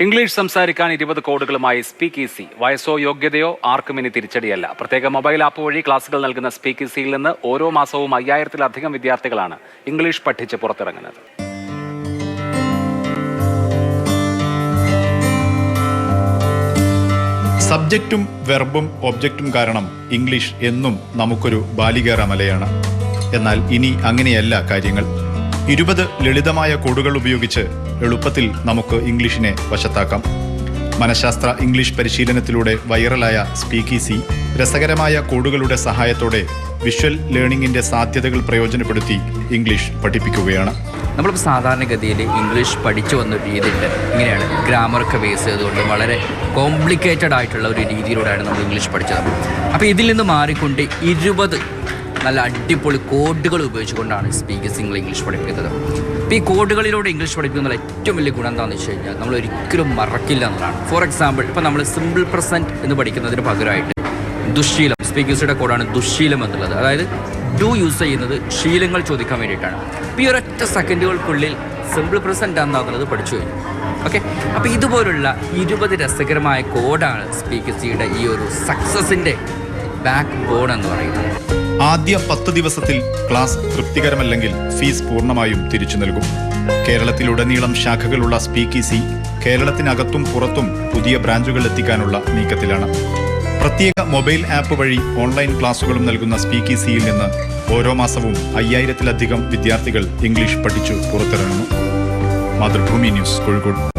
English സംസാരിക്കാൻ ഇരുപത് കോഡുകളുമായി speak easy. വയസ്സോ യോഗ്യതയോ ആർക്കും ഇനി തിരിച്ചടിയല്ല. പ്രത്യേക മൊബൈൽ ആപ്പ് വഴി ക്ലാസുകൾ നൽകുന്ന സ്പീക്ക് ഈസിയിൽ നിന്ന് ഓരോ മാസവും അയ്യായിരത്തിലധികം വിദ്യാർത്ഥികളാണ് ഇംഗ്ലീഷ് പഠിച്ച് പുറത്തിറങ്ങുന്നത്. സബ്ജക്റ്റും വെർബും ഒബ്ജക്റ്റും കാരണം ഇംഗ്ലീഷ് എന്നും നമുക്കൊരു ബാലികേറ മലയാണ്. എന്നാൽ ഇനി അങ്ങനെയല്ല കാര്യങ്ങൾ. ഇരുപത് ലളിതമായ കോഡുകൾ ഉപയോഗിച്ച് എളുപ്പത്തിൽ നമുക്ക് ഇംഗ്ലീഷിനെ വശത്താക്കാം. മനഃശാസ്ത്ര ഇംഗ്ലീഷ് പരിശീലനത്തിലൂടെ വൈറലായ സ്പീക്കീസി രസകരമായ കോഡുകളുടെ സഹായത്തോടെ വിഷ്വൽ ലേണിംഗിന്റെ സാധ്യതകൾ പ്രയോജനപ്പെടുത്തി ഇംഗ്ലീഷ് പഠിപ്പിക്കുകയാണ്. നമ്മളിപ്പോൾ സാധാരണഗതിയിൽ ഇംഗ്ലീഷ് പഠിച്ചു വന്ന രീതിയുണ്ട് ഇങ്ങനെയാണ് ഗ്രാമറൊക്കെ ബേസ് ചെയ്തുകൊണ്ട് വളരെ കോംപ്ലിക്കേറ്റഡ് ആയിട്ടുള്ള ഒരു രീതിയിലൂടെയാണ് നമ്മൾ ഇംഗ്ലീഷ് പഠിച്ചത്. അപ്പോൾ ഇതിൽ നിന്ന് മാറിക്കൊണ്ട് ഇരുപത് നല്ല അടിപൊളി കോഡുകൾ ഉപയോഗിച്ചുകൊണ്ടാണ് സ്പീക്കേഴ്സ് നിങ്ങൾ ഇംഗ്ലീഷ് പഠിപ്പിക്കുന്നത്. അപ്പോൾ ഈ കോഡുകളിലൂടെ ഇംഗ്ലീഷ് പഠിപ്പിക്കുന്ന ഏറ്റവും വലിയ ഗുണം എന്താണെന്ന് വെച്ച് കഴിഞ്ഞാൽ നമ്മൾ ഒരിക്കലും മറക്കില്ല എന്നുള്ളതാണ്. ഫോർ എക്സാമ്പിൾ ഇപ്പോൾ നമ്മൾ സിമ്പിൾ പ്രസന്റ് എന്ന് പഠിക്കുന്നതിന് പകരമായിട്ട് ദുശ്ശീലം സ്പീക്കേഴ്സിയുടെ കോഡാണ് ദുശ്ശീലം എന്നുള്ളത്. അതായത് ഡു യൂസ് ചെയ്യുന്നത് ശീലങ്ങൾ ചോദിക്കാൻ വേണ്ടിയിട്ടാണ്. അപ്പോൾ ഈ ഒരൊറ്റ സെക്കൻഡുകൾക്കുള്ളിൽ സിമ്പിൾ പ്രസന്റ് എന്താണെന്നുള്ളത് പഠിച്ചു കഴിഞ്ഞു. ഓക്കെ അപ്പോൾ ഇതുപോലുള്ള ഇരുപത് രസകരമായ കോഡാണ് സ്പീക്കേഴ്സിയുടെ ഈ ഒരു സക്സസിന്റെ ബാക്ക് ബോൺ എന്ന് പറയുന്നത്. ആദ്യ പത്ത് ദിവസത്തിൽ ക്ലാസ് തൃപ്തികരമല്ലെങ്കിൽ ഫീസ് പൂർണമായും തിരിച്ചു നൽകും. കേരളത്തിലുടനീളം ശാഖകളുള്ള സ്പീക്കീസി കേരളത്തിനകത്തും പുറത്തും പുതിയ ബ്രാഞ്ചുകൾ എത്തിക്കാനുള്ള നീക്കത്തിലാണ്. പ്രത്യേക മൊബൈൽ ആപ്പ് വഴി ഓൺലൈൻ ക്ലാസുകളും നൽകുന്ന സ്പീക്കീസിയിൽ നിന്ന് ഓരോ മാസവും അയ്യായിരത്തിലധികം വിദ്യാർത്ഥികൾ ഇംഗ്ലീഷ് പഠിച്ചു പുറത്തിറങ്ങുന്നു. മാതൃഭൂമി ന്യൂസ് കോഴിക്കോട്.